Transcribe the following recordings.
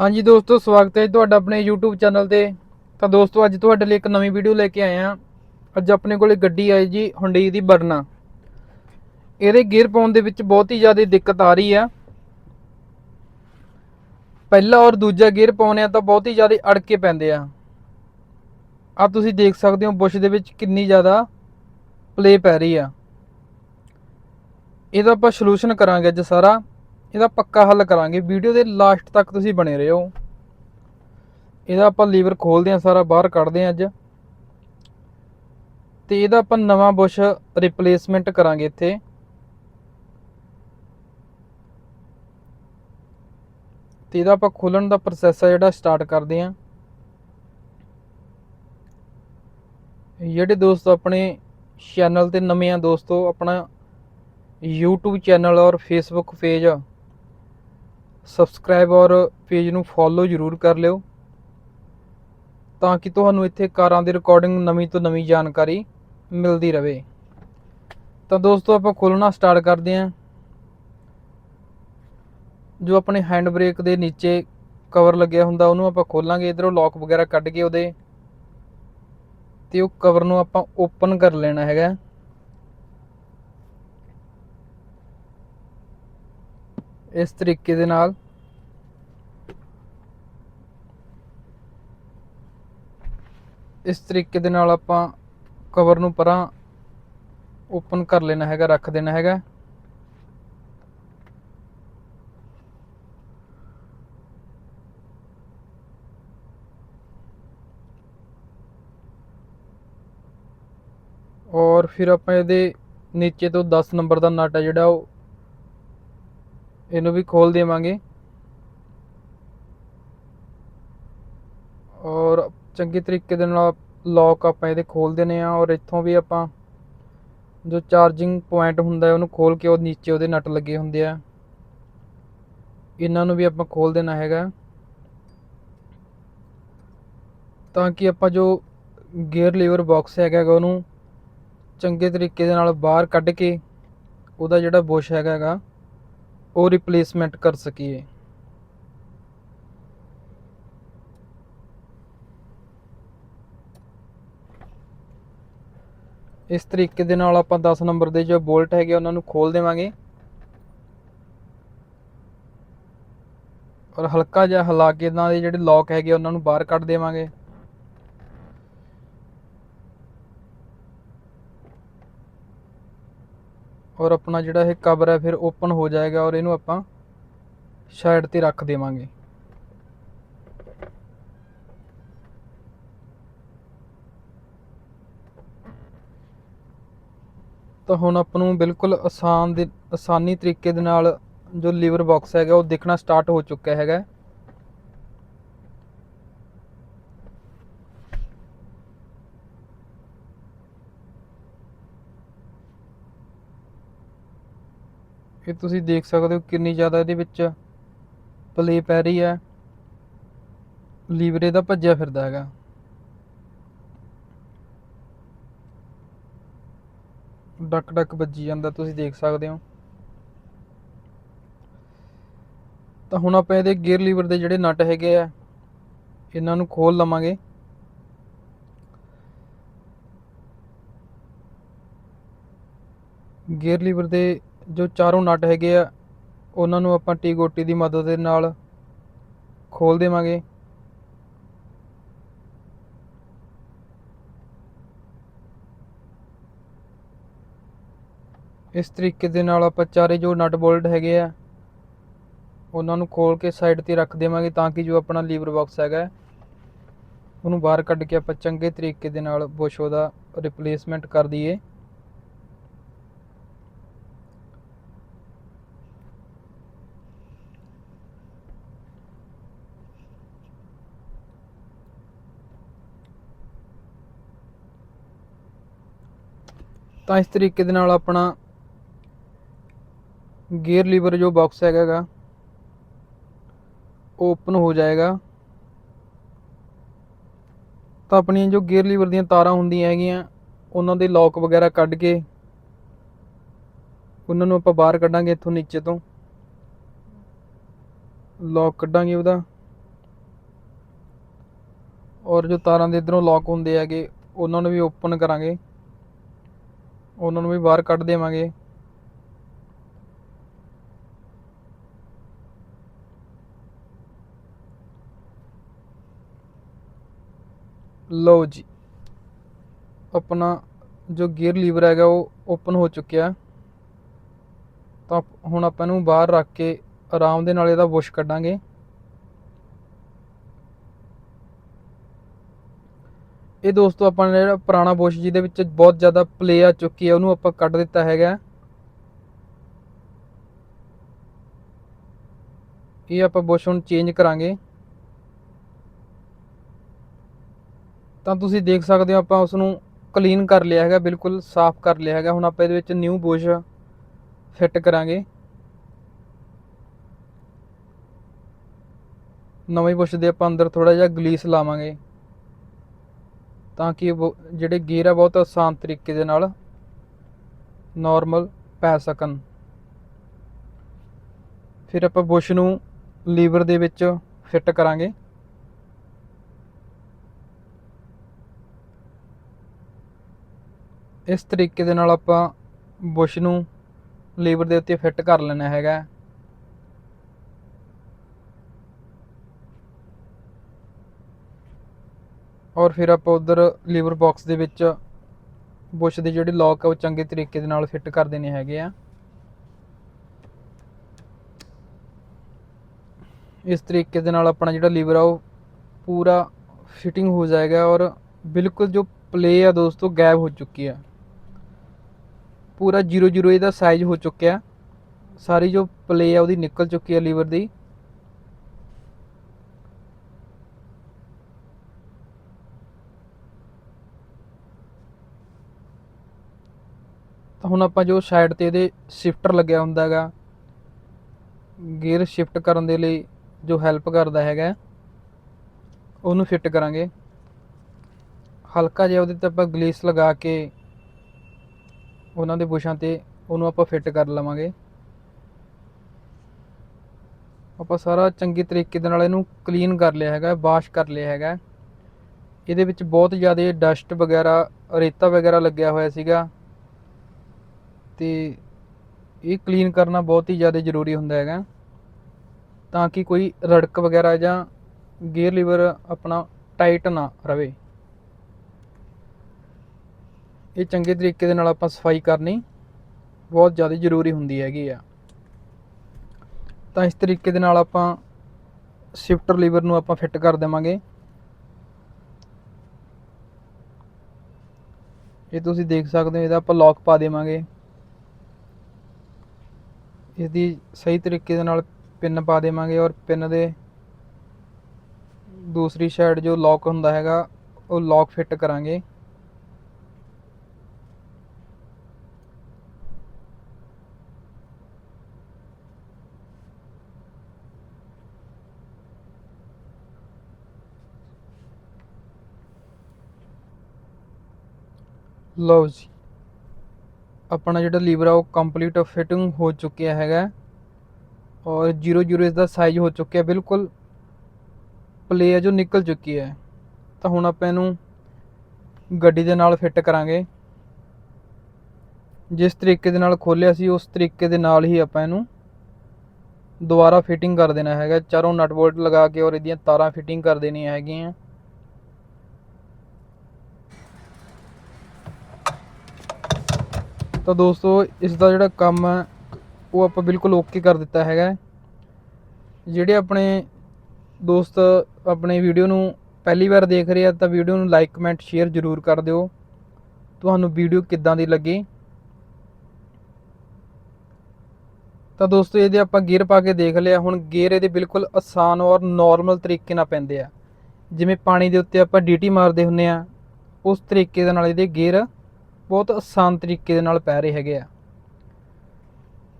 ਹਾਂਜੀ ਦੋਸਤੋ, ਸਵਾਗਤ ਹੈ ਜੀ ਤੁਹਾਡਾ ਆਪਣੇ YouTube ਚੈਨਲ ਤੇ। ਤਾਂ ਦੋਸਤੋ, ਅੱਜ ਤੁਹਾਡੇ ਲਈ ਇੱਕ ਨਵੀਂ ਵੀਡੀਓ ਲੈ ਕੇ ਆਏ ਹਾਂ। ਅੱਜ ਆਪਣੇ ਕੋਲੇ ਗੱਡੀ ਆਈ ਜੀ ਹੁੰਡਈ ਦੀ ਬਰਨਾ ਇਹਦੇ ਗੇਅਰ ਪਾਉਣ ਦੇ ਵਿੱਚ ਬਹੁਤ ਹੀ ਜ਼ਿਆਦਾ ਦਿੱਕਤ ਆ ਰਹੀ ਆ। ਪਹਿਲਾ ਔਰ ਦੂਜਾ ਗੇਅਰ ਪਾਉਣੇ ਆ ਤਾਂ ਬਹੁਤ ਹੀ ਜ਼ਿਆਦਾ ਅੜਕੇ ਪੈਂਦੇ ਆ। ਆ ਤੁਸੀਂ ਦੇਖ ਸਕਦੇ ਹੋ ਬੁਸ਼ ਦੇ ਵਿੱਚ ਕਿੰਨੀ ਜ਼ਿਆਦਾ ਪਲੇ ਪੈ ਰਹੀ ਆ। ਇਹਦਾ ਆਪਾਂ ਸੋਲੂਸ਼ਨ ਕਰਾਂਗੇ ਅੱਜ ਸਾਰਾ। ਇਹਦਾ ਪੱਕਾ ਹੱਲ ਕਰਾਂਗੇ। ਵੀਡੀਓ ਦੇ ਲਾਸਟ ਤੱਕ ਤੁਸੀਂ ਬਣੇ ਰਹੋ। ਇਹਦਾ ਆਪਾਂ ਲੀਵਰ ਖੋਲਦੇ ਹਾਂ, ਸਾਰਾ ਬਾਹਰ ਕੱਢਦੇ ਹਾਂ ਅੱਜ। ਤੇ ਇਹਦਾ ਆਪਾਂ ਨਵਾਂ ਬੁਸ਼ ਰਿਪਲੇਸਮੈਂਟ ਕਰਾਂਗੇ ਇੱਥੇ। ਤੇ ਇਹਦਾ ਆਪਾਂ ਖੋਲਣ ਦਾ ਪ੍ਰੋਸੈਸ ਆ ਜਿਹੜਾ ਸਟਾਰਟ ਕਰਦੇ ਹਾਂ। ਜਿਹੜੇ ਦੋਸਤ ਆਪਣੇ ਚੈਨਲ ਤੇ ਨਵੇਂ ਆ ਦੋਸਤੋ, ਆਪਣਾ YouTube ਚੈਨਲ ਔਰ Facebook ਪੇਜ ਸਬਸਕ੍ਰਾਈਬ ਔਰ ਪੇਜ ਨੂੰ ਫੋਲੋ ਜ਼ਰੂਰ ਕਰ ਲਿਓ ਤਾਂ ਕਿ ਤੁਹਾਨੂੰ ਇੱਥੇ ਕਾਰਾਂ ਦੇ ਰਿਕਾਰਡਿੰਗ ਨਵੀਂ ਤੋਂ ਨਵੀਂ ਜਾਣਕਾਰੀ ਮਿਲਦੀ ਰਹੇ। ਤਾਂ ਦੋਸਤੋ, ਆਪਾਂ ਖੋਲਣਾ ਸਟਾਰਟ ਕਰਦੇ ਹਾਂ। ਜੋ ਆਪਣੇ ਹੈਂਡ ਬ੍ਰੇਕ ਦੇ ਨੀਚੇ ਕਵਰ ਲੱਗਿਆ ਹੁੰਦਾ, ਉਹਨੂੰ ਆਪਾਂ ਖੋਲਾਂਗੇ। ਇਧਰੋਂ ਲੌਕ ਵਗੈਰਾ ਕੱਢ ਕੇ ਉਹਦੇ ਤੇ ਉਹ ਕਵਰ ਨੂੰ ਆਪਾਂ ਓਪਨ ਕਰ ਲੈਣਾ ਹੈਗਾ। ਇਸ ਤਰੀਕੇ ਦੇ ਨਾਲ। ਇਸ ਤਰੀਕੇ ਦੇ ਨਾਲ ਆਪਾਂ ਕਵਰ ਨੂੰ ਪਰਾਂ ਓਪਨ ਕਰ ਲੈਣਾ ਹੈਗਾ, ਰੱਖ ਦੇਣਾ ਹੈਗਾ। ਔਰ ਫਿਰ ਆਪਾਂ ਇਹਦੇ ਨੀਚੇ ਤੋਂ 10 ਨੰਬਰ ਦਾ ਨਟ ਹੈ ਜਿਹੜਾ ਉਹ ਇਹਨੂੰ ਵੀ ਖੋਲ ਦੇਵਾਂਗੇ। ਔਰ ਚੰਗੇ ਤਰੀਕੇ ਦੇ ਨਾਲ ਲੌਕ ਆਪਾਂ ਇਹਦੇ ਖੋਲ ਦੇਣੇ ਆ ਔਰ ਇੱਥੋਂ ਵੀ ਆਪਾਂ ਜੋ ਚਾਰਜਿੰਗ ਪੁਆਇੰਟ ਹੁੰਦਾ ਹੈ ਉਹਨੂੰ ਖੋਲ ਕੇ ਉਹ ਨੀਚੇ ਉਹਦੇ ਨਟ ਲੱਗੇ ਹੁੰਦੇ ਆ। ਇਹਨਾਂ ਨੂੰ ਵੀ ਆਪਾਂ ਖੋਲ ਦੇਣਾ ਹੈਗਾ। ਤਾਂ ਕਿ ਆਪਾਂ ਜੋ ਗੇਅਰ ਲੀਵਰ ਬਾਕਸ ਹੈਗਾ ਗਾ ਉਹਨੂੰ ਚੰਗੇ ਤਰੀਕੇ ਦੇ ਨਾਲ ਬਾਹਰ ਕੱਢ ਕੇ ਉਹਦਾ ਜਿਹੜਾ ਬੁਸ਼ ਹੈਗਾ ਹੈਗਾ ਉਹ ਰਿਪਲੇਸਮੈਂਟ ਕਰ ਸਕੀਏ। ਇਸ ਤਰੀਕੇ ਦੇ ਨਾਲ ਆਪਾਂ 10 ਨੰਬਰ ਦੇ ਜੋ ਬੋਲਟ ਹੈਗੇ ਉਹਨਾਂ ਨੂੰ ਖੋਲ ਦੇਵਾਂਗੇ। ਔਰ ਹਲਕਾ ਜਿਹਾ ਹਿਲਾ ਕੇ ਇਹਨਾਂ ਦੇ ਜਿਹੜੇ ਲੌਕ ਹੈਗੇ ਉਹਨਾਂ ਨੂੰ ਬਾਹਰ ਕੱਢ ਦੇਵਾਂਗੇ। ਔਰ ਆਪਣਾ ਜਿਹੜਾ ਇਹ ਕਵਰ ਹੈ, ਫਿਰ ਓਪਨ ਹੋ ਜਾਏਗਾ ਔਰ ਇਹਨੂੰ ਆਪਾਂ ਸਾਈਡ ਤੇ ਰੱਖ ਦੇਵਾਂਗੇ। ਤਾਂ ਹੁਣ ਆਪਾਂ ਨੂੰ ਬਿਲਕੁਲ ਆਸਾਨ ਦੇ, ਆਸਾਨੀ ਤਰੀਕੇ ਦੇ ਨਾਲ ਜੋ ਲੀਵਰ ਬਾਕਸ ਹੈਗਾ, ਉਹ ਦਿਖਣਾ ਸਟਾਰਟ ਹੋ ਚੁੱਕਿਆ ਹੈਗਾ। ਇਹ ਤੁਸੀਂ ਦੇਖ ਸਕਦੇ ਹੋ ਕਿੰਨੀ ਜ਼ਿਆਦਾ ਇਹਦੇ ਵਿੱਚ ਪਲੇ ਪੈ ਰਹੀ ਹੈ। ਲੀਵਰੇ ਦਾ ਭੱਜਿਆ ਫਿਰਦਾ ਹੈਗਾ। ਡੱਕ ਡੱਕ ਵੱਜੀ ਜਾਂਦਾ, ਤੁਸੀਂ ਦੇਖ ਸਕਦੇ ਹੋ। ਤਾਂ ਹੁਣ ਆਪਾਂ ਇਹਦੇ ਗੇਅਰ ਲੀਵਰ ਦੇ ਜਿਹੜੇ ਨਟ ਹੈਗੇ ਆ, ਇਹਨਾਂ ਨੂੰ ਖੋਲ ਲਵਾਂਗੇ। ਗੇਅਰ ਲੀਵਰ ਦੇ ਜੋ ਚਾਰੋਂ ਨਟ ਹੈਗੇ ਆ, ਉਹਨਾਂ ਨੂੰ ਆਪਾਂ ਟੀ ਗੋਟੀ ਦੀ ਮਦਦ ਦੇ ਨਾਲ ਖੋਲ ਦੇਵਾਂਗੇ। ਇਸ ਤਰੀਕੇ ਦੇ ਨਾਲ ਆਪਾਂ ਚਾਰੇ ਜੋ ਨਟ ਬੋਲਟ ਹੈਗੇ ਆ, ਉਹਨਾਂ ਨੂੰ ਖੋਲ ਕੇ ਸਾਈਡ ਤੇ ਰੱਖ ਦੇਵਾਂਗੇ ਤਾਂ ਕਿ ਜੋ ਆਪਣਾ ਲੀਵਰ ਬਾਕਸ ਹੈਗਾ, ਉਹਨੂੰ ਬਾਹਰ ਕੱਢ ਕੇ ਆਪਾਂ ਚੰਗੇ ਤਰੀਕੇ ਦੇ ਨਾਲ ਬੋਸ਼ੋ ਦਾ ਰਿਪਲੇਸਮੈਂਟ ਕਰ ਦਈਏ। ਤਾਂ ਇਸ ਤਰੀਕੇ ਦੇ ਨਾਲ ਆਪਣਾ ਗੇਅਰ ਲੀਵਰ ਜੋ ਬਾਕਸ ਹੈਗਾ ਉਹ ਓਪਨ ਹੋ ਜਾਏਗਾ। ਤਾਂ ਆਪਣੀਆਂ ਜੋ ਗੇਅਰ ਲੀਵਰ ਦੀਆਂ ਤਾਰਾਂ ਹੁੰਦੀਆਂ ਹੈਗੀਆਂ, ਉਹਨਾਂ ਦੇ ਲੌਕ ਵਗੈਰਾ ਕੱਢ ਕੇ ਉਹਨਾਂ ਨੂੰ ਆਪਾਂ ਬਾਹਰ ਕੱਢਾਂਗੇ ਇੱਥੋਂ ਨੀਚੇ ਤੋਂ। ਲੌਕ ਕੱਢਾਂਗੇ ਉਹਦਾ। ਔਰ ਜੋ ਤਾਰਾਂ ਦੇ ਇਧਰੋਂ ਲੌਕ ਹੁੰਦੇ ਹੈਗੇ, ਉਹਨਾਂ ਨੂੰ ਵੀ ਓਪਨ ਕਰਾਂਗੇ। ਉਹਨਾਂ ਨੂੰ ਵੀ ਬਾਹਰ ਕੱਢ ਦੇਵਾਂਗੇ। ਲਓ ਜੀ, ਆਪਣਾ ਜੋ ਗੇਅਰ ਲੀਵਰ ਹੈਗਾ ਉਹ ਓਪਨ ਹੋ ਚੁੱਕਿਆ। ਤਾਂ ਹੁਣ ਆਪਾਂ ਇਹਨੂੰ ਬਾਹਰ ਰੱਖ ਕੇ ਆਰਾਮ ਦੇ ਨਾਲ ਇਹਦਾ ਬੁਸ਼ ਕੱਢਾਂਗੇ। ਇਹ ਦੋਸਤੋ ਆਪਾਂ ਨੇ ਜਿਹੜਾ ਪੁਰਾਣਾ ਬੁਸ਼ ਜਿਹਦੇ ਵਿੱਚ ਬਹੁਤ ਜ਼ਿਆਦਾ ਪਲੇ ਆ ਚੁੱਕੀ ਹੈ ਉਹਨੂੰ ਆਪਾਂ ਕੱਢ ਦਿੱਤਾ ਹੈਗਾ। ਇਹ ਆਪਾਂ ਬੁਸ਼ ਹੁਣ ਚੇਂਜ ਕਰਾਂਗੇ। ਤਾਂ ਤੁਸੀਂ ਦੇਖ ਸਕਦੇ ਹੋ ਆਪਾਂ ਉਸ ਨੂੰ ਕਲੀਨ ਕਰ ਲਿਆ ਹੈਗਾ, ਬਿਲਕੁਲ ਸਾਫ਼ ਕਰ ਲਿਆ ਹੈਗਾ। ਹੁਣ ਆਪਾਂ ਇਹਦੇ ਵਿੱਚ ਨਿਊ ਬੁਸ਼ ਫਿੱਟ ਕਰਾਂਗੇ। ਨਵੇਂ ਬੁਸ਼ ਦੇ ਆਪਾਂ ਅੰਦਰ ਥੋੜਾ ਜਿਹਾ ਗਲੀਸ ਲਾਵਾਂਗੇ। ਤਾਂ ਕਿ ਉਹ ਜਿਹੜੇ ਗੇਅਰ ਆ ਬਹੁਤ ਆਸਾਨ ਤਰੀਕੇ ਦੇ ਨਾਲ ਨਾਰਮਲ ਪੈ ਸਕਣ। ਫਿਰ ਆਪਾਂ ਬੁਸ਼ ਨੂੰ ਲੀਵਰ ਦੇ ਵਿੱਚ ਫਿੱਟ ਕਰਾਂਗੇ। ਇਸ ਤਰੀਕੇ ਦੇ ਨਾਲ ਆਪਾਂ ਬੁਸ਼ ਨੂੰ ਲੀਵਰ ਦੇ ਉੱਤੇ ਫਿੱਟ ਕਰ ਲੈਣਾ ਹੈਗਾ। ਔਰ ਫਿਰ ਆਪਾਂ ਉਧਰ ਲੀਵਰ ਬਾਕਸ ਦੇ ਵਿੱਚ ਬੁਸ਼ ਦੇ ਜਿਹੜੇ ਲੌਕ ਆ ਉਹ ਚੰਗੇ ਤਰੀਕੇ ਦੇ ਨਾਲ ਫਿੱਟ ਕਰ ਦੇਣੇ ਹੈਗੇ ਆ। ਇਸ ਤਰੀਕੇ ਦੇ ਨਾਲ ਆਪਣਾ ਜਿਹੜਾ ਲੀਵਰ ਆ ਉਹ ਪੂਰਾ ਫਿਟਿੰਗ ਹੋ ਜਾਏਗਾ ਔਰ ਬਿਲਕੁਲ ਜੋ ਪਲੇ ਆ ਦੋਸਤੋ ਗਾਇਬ ਹੋ ਚੁੱਕੀ ਆ। ਪੂਰਾ 00 ਇਹਦਾ ਸਾਈਜ਼ ਹੋ ਚੁੱਕਿਆ। ਸਾਰੀ ਜੋ ਪਲੇ ਆ ਉਹਦੀ ਨਿਕਲ ਚੁੱਕੀ ਆ ਲੀਵਰ ਦੀ। ਤਾਂ ਹੁਣ ਆਪਾਂ ਜੋ ਸਾਈਡ ਤੇ ਇਹਦੇ ਸ਼ਿਫਟਰ ਲੱਗਿਆ ਹੁੰਦਾ ਹੈਗਾ ਗੇਅਰ ਸ਼ਿਫਟ ਕਰਨ ਦੇ ਲਈ ਜੋ ਹੈਲਪ ਕਰਦਾ ਹੈਗਾ, ਉਹਨੂੰ ਫਿੱਟ ਕਰਾਂਗੇ। ਹਲਕਾ ਜਿਹਾ ਉਹਦੇ ਤੇ ਆਪਾਂ ਗਲੀਸ ਲਗਾ ਕੇ ਉਹਨਾਂ ਦੇ ਬੁਸ਼ਾਂ ਤੇ ਉਹਨੂੰ ਆਪਾਂ ਫਿੱਟ ਕਰ ਲਵਾਂਗੇ। ਆਪਾਂ ਸਾਰਾ ਚੰਗੇ ਤਰੀਕੇ ਦੇ ਨਾਲ ਇਹਨੂੰ ਕਲੀਨ ਕਰ ਲਿਆ ਹੈਗਾ ਵਾਸ਼ ਕਰ ਲਿਆ ਹੈਗਾ। ਇਹਦੇ ਵਿੱਚ ਬਹੁਤ ਜ਼ਿਆਦਾ ਡਸਟ ਵਗੈਰਾ, ਰੇਤਾ ਵਗੈਰਾ ਲੱਗਿਆ ਹੋਇਆ ਸੀਗਾ। ਤੇ ਇਹ ਕਲੀਨ ਕਰਨਾ ਬਹੁਤ ਹੀ ਜ਼ਿਆਦਾ ਜ਼ਰੂਰੀ ਹੁੰਦਾ ਹੈਗਾ। ਤਾਂ ਕਿ ਕੋਈ ਰੜਕ ਵਗੈਰਾ ਜਾਂ ਗੇਅਰ ਲੀਵਰ ਆਪਣਾ ਟਾਈਟ ਨਾ ਰਵੇ। ਇਹ ਚੰਗੇ ਤਰੀਕੇ ਦੇ ਨਾਲ ਆਪਾਂ ਸਫ਼ਾਈ ਕਰਨੀ ਬਹੁਤ ਜ਼ਿਆਦਾ ਜ਼ਰੂਰੀ ਹੁੰਦੀ ਹੈਗੀ ਆ। ਤਾਂ ਇਸ ਤਰੀਕੇ ਦੇ ਨਾਲ ਆਪਾਂ ਸ਼ਿਫਟਰ ਲੀਵਰ ਨੂੰ ਆਪਾਂ ਫਿੱਟ ਕਰ ਦੇਵਾਂਗੇ। ਇਹ ਤੁਸੀਂ ਦੇਖ ਸਕਦੇ ਹੋ, ਇਹਦਾ ਆਪਾਂ ਲੌਕ ਪਾ ਦੇਵਾਂਗੇ। ਇਹਦੀ ਸਹੀ ਤਰੀਕੇ ਦੇ ਨਾਲ ਪਿੰਨ ਪਾ ਦੇਵਾਂਗੇ ਔਰ ਪਿੰਨ ਦੇ ਦੂਸਰੀ ਸਾਈਡ ਜੋ ਲੌਕ ਹੁੰਦਾ ਹੈਗਾ, ਉਹ ਲੌਕ ਫਿੱਟ ਕਰਾਂਗੇ। ਲਓ ਜੀ। ਆਪਣਾ ਜਿਹੜਾ ਲੀਵਰ ਆ ਉਹ ਕੰਪਲੀਟ ਫਿਟਿੰਗ ਹੋ ਚੁੱਕਿਆ ਹੈਗਾ। ਔਰ 00 ਇਸ ਦਾ ਸਾਈਜ਼ ਹੋ ਚੁੱਕਿਆ, ਬਿਲਕੁਲ ਪਲੇ ਆ ਜੋ ਨਿਕਲ ਚੁੱਕੀ ਹੈ। ਤਾਂ ਹੁਣ ਆਪਾਂ ਇਹਨੂੰ ਗੱਡੀ ਦੇ ਨਾਲ ਫਿੱਟ ਕਰਾਂਗੇ। ਜਿਸ ਤਰੀਕੇ ਦੇ ਨਾਲ ਖੋਲਿਆ ਸੀ, ਉਸ ਤਰੀਕੇ ਦੇ ਨਾਲ ਹੀ ਆਪਾਂ ਇਹਨੂੰ ਦੁਬਾਰਾ ਫਿਟਿੰਗ ਕਰ ਦੇਣਾ ਹੈਗਾ। ਚਾਰੋਂ ਨਟ ਬੋਲਟ ਲਗਾ ਕੇ ਔਰ ਇਹਦੀਆਂ ਤਾਰਾਂ ਫਿਟਿੰਗ ਕਰ ਦੇਣੀਆਂ ਹੈਗੀਆਂ। ਤਾਂ ਦੋਸਤੋ, ਇਸ ਦਾ ਜਿਹੜਾ ਕੰਮ ਹੈ, ਉਹ ਆਪਾਂ ਬਿਲਕੁਲ ਓਕੇ ਕਰ ਦਿੱਤਾ ਹੈਗਾ ਜਿਹੜੇ ਆਪਣੇ ਦੋਸਤ ਆਪਣੇ ਵੀਡੀਓ ਨੂੰ ਪਹਿਲੀ ਵਾਰ ਦੇਖ ਰਹੇ ਆ, ਤਾਂ ਵੀਡੀਓ ਨੂੰ ਲਾਈਕ ਕਮੈਂਟ ਸ਼ੇਅਰ ਜ਼ਰੂਰ ਕਰ ਦਿਓ। ਤੁਹਾਨੂੰ ਵੀਡੀਓ ਕਿੱਦਾਂ ਦੀ ਲੱਗੀ? ਤਾਂ ਦੋਸਤੋ, ਇਹਦੇ ਆਪਾਂ ਗੇਅਰ ਪਾ ਕੇ ਦੇਖ ਲਿਆ। ਹੁਣ ਗੇਅਰ ਇਹਦੇ ਬਿਲਕੁਲ ਆਸਾਨ ਔਰ ਨਾਰਮਲ ਤਰੀਕੇ ਨਾਲ ਪੈਂਦੇ ਆ। ਜਿਵੇਂ ਪਾਣੀ ਦੇ ਉੱਤੇ ਆਪਾਂ ਡੀਟੀ ਮਾਰਦੇ ਹੁੰਨੇ ਆ, ਉਸ ਤਰੀਕੇ ਦੇ ਨਾਲ ਇਹਦੇ ਗੇਅਰ ਬਹੁਤ ਆਸਾਨ ਤਰੀਕੇ ਦੇ ਨਾਲ ਪੈ ਰਹੇ ਹੈਗੇ ਆ।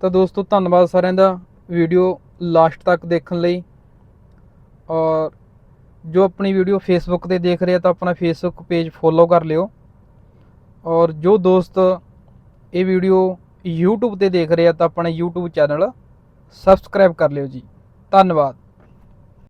ਤਾਂ ਦੋਸਤੋ, ਧੰਨਵਾਦ ਸਾਰਿਆਂ ਦਾ ਵੀਡੀਓ ਲਾਸਟ ਤੱਕ ਦੇਖਣ ਲਈ। ਔਰ ਜੋ ਆਪਣੀ ਵੀਡੀਓ ਫੇਸਬੁੱਕ ਤੇ ਦੇਖ ਰਹੇ ਆ, ਤਾਂ ਆਪਣਾ ਫੇਸਬੁੱਕ ਪੇਜ ਫੋਲੋ ਕਰ ਲਿਓ। ਔਰ ਜੋ ਦੋਸਤ ਇਹ ਵੀਡੀਓ YouTube ਤੇ ਦੇਖ ਰਹੇ ਆ, ਤਾਂ ਆਪਣਾ YouTube ਚੈਨਲ ਸਬਸਕ੍ਰਾਈਬ ਕਰ ਲਿਓ ਜੀ। ਧੰਨਵਾਦ।